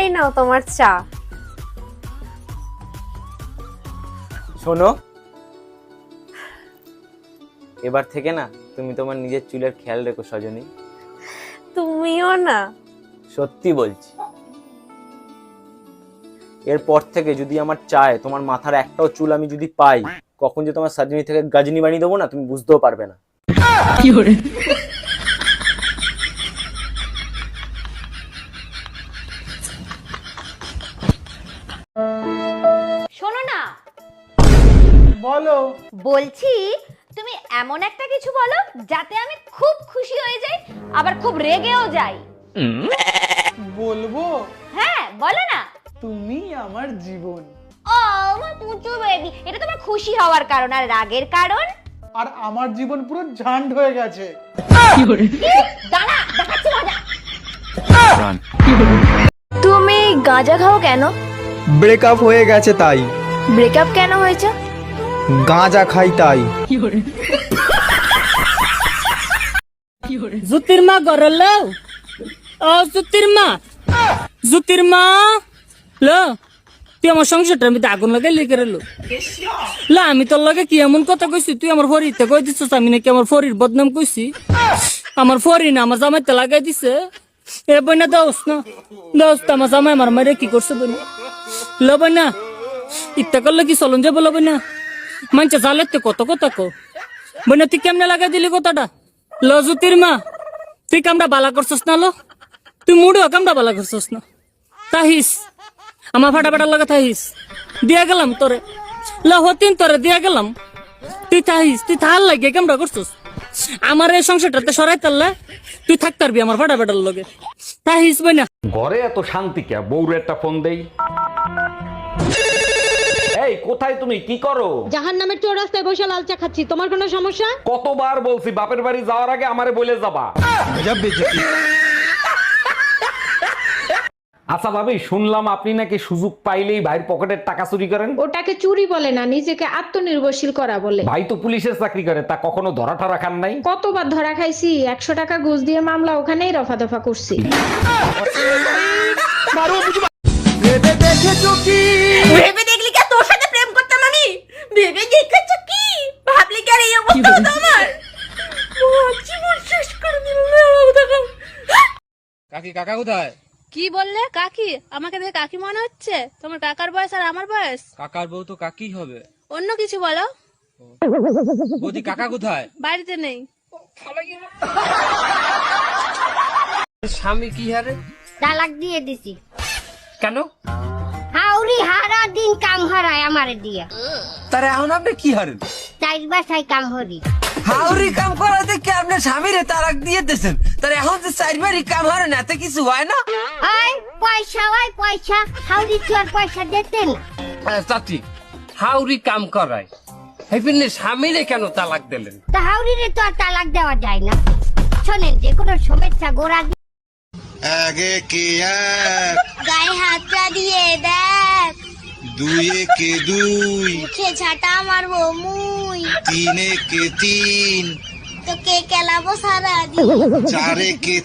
এই নাও তোমার চা। শোনো। এবার থেকে না তুমি তোমার নিজের চুলের খেয়াল রেখো সজনী। তুমিও না। সত্যি বলছি। এরপর থেকে যদি আমার চায় তোমার মাথার একটাও চুল আমি যদি পাই কখন যে তোমার সাজনি থেকে গাজনি বানিয়ে দেবো না তুমি বুঝতেও পারবে না। শোনো বলো। বলছি তুমি এমন একটা কিছু বলো যাতে আমি খুব খুশি হয়ে যাই আবার খুব রেগেও যাই। বলব? হ্যাঁ বলো না। তুমি আমার জীবন। ও আমার পুচু বেবি এটা তোমার খুশি হওয়ার কারণ আর রাগের কারণ? আর আমার জীবন পুরো ঝান্ড হয়ে গেছে। দাঁড়া দেখাচ্ছি মজা। তুমি গাঁজা খাও কেন? ব্রেকআপ হয়ে গেছে তাই। ব্রেকআপ কেন হয়েছে? গাঁজা খাই তাই। জুতির মা গরল ও জুতির মা। জুতির মা? ল তুই আমার সংসারটার মধ্যে আগুন লাগাই লিখে রেলো। ল আমি তোর লগে কি এমন কথা কইছি? তুই আমার ফরিতে কই দিছিস? আমি নাকি আমার ফরির বদনাম কইছি। আমার ফরি না আমার জামাইতে লাগাই দিছে। এ বইনা দোস না। দোস আমার জামাই আমার মারে কি করছে বইনা। ল বইনা ইত্যা করলে কি চলন যাব ল বইনা? মানছে জালেতে কত কথা কো? বইনা তুই কেমনে লাগাই দিলি কথাটা? ল জুতির মা, তুই কামটা বালা করছস না, লো? তুই মুড়ো কামটা বালা করছস না। তাহিস, আমার ফাটা ফাটার লাগে তাহিস। দিয়া গেলাম তোরে। হতিন তোরে দিয়া গেলাম। তুই তাহিস, তুই থাল লাগে কামটা করছস। আমার এই সংসারটাতে সরাই তারলে তুই থাক পারবি আমার ফাটা ফাটার লগে। তাহিস বই না ঘরে এত শান্তি কে? বউরে একটা ফোন দেই। কোথায় তুমি? কি করো? জাহান নামের চোর রাস্তায় বসে লাল চা খাচ্ছি। তোমার কোনো সমস্যা? কতবার বলছি বাপের বাড়ি যাওয়ার আগে আমারে বলে যাবা। আচ্ছা ভাবি শুনলাম আপনি নাকি সুযোগ পাইলেই ভাইয়ের পকেটের টাকা চুরি করেন। ওটাকে চুরি বলে না নিজেকে আত্মনির্ভরশীল করা বলে। ভাই তো পুলিশের চাকরি করে তা কখনো ধরা ঠরা খান নাই? কতবার ধরা খাইছি? একশো টাকা ঘুষ দিয়ে মামলা ওখানেই রফা দফা করছি দেখলি কি তোর সাথে প্রেম করতাম আমি ভেবে দেখেছ কি ভাবলি কি আর এই অবস্থা হতো আমার জীবন শেষ করে দিল কাকি কাকা কোথায়? কি বললে কাকি? আমাকে দেখে কাকি মনে হচ্ছে? তোমার কাকার বয়স আর আমার বয়স? কাকার বউ তো কাকি হবে। অন্য কিছু বলো। বৌদি কাকা কোথায়? বাড়িতে নেই। স্বামী কি হারে? তালাক দিয়ে দিছি। কেন? হাউরি হারা দিন কাম হারায় আমারে দিয়া। তারে এখন আপনি কি হারেন? চার বাসায় কাম হরি। হাউরি কাম করা আপনার স্বামীরে তালাক দিয়ে দিয়েছেন। তার এখন যে চারবারই কাম হারেন এত কিছু হয় না? আয় পয়সা ওই পয়সা। হাউরি চোর পয়সা দিতেন চাচি হাউরি কাম করায়। হেপিনে স্বামীরে কেন তালাক দিলেন? তা হাউরিরে তো আর তালাক দেওয়া যায় না। শোনেন যে কোনো সমস্যা গোড়া দিয়ে আগে কে এক? গায়ে হাতটা দিয়ে দেখ। দুই কে দুই। মুখে ঝাঁটা মারবো মুই। তিনে কে তিন। তোকে কেলাবো সারা চারে কে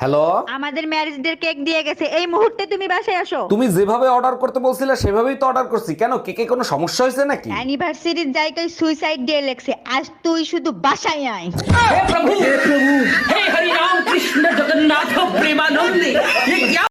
হ্যালো? আমাদের ম্যারেজ ডে কেক দিয়ে গেছে। এই মুহূর্তে তুমি বাসায় আসো। তুমি যেভাবে অর্ডার করতে বলছিলে সেভাবেই তো অর্ডার করছি। কেন? কেকে কোনো সমস্যা হয়েছে নাকি? অ্যানিভার্সারির জায়গায় সুইসাইড ডে লেখছে। আজ তুই শুধু বাসায় আয়। হে হরি রাম কৃষ্ণ জগন্নাথ প্রেমানন্দে।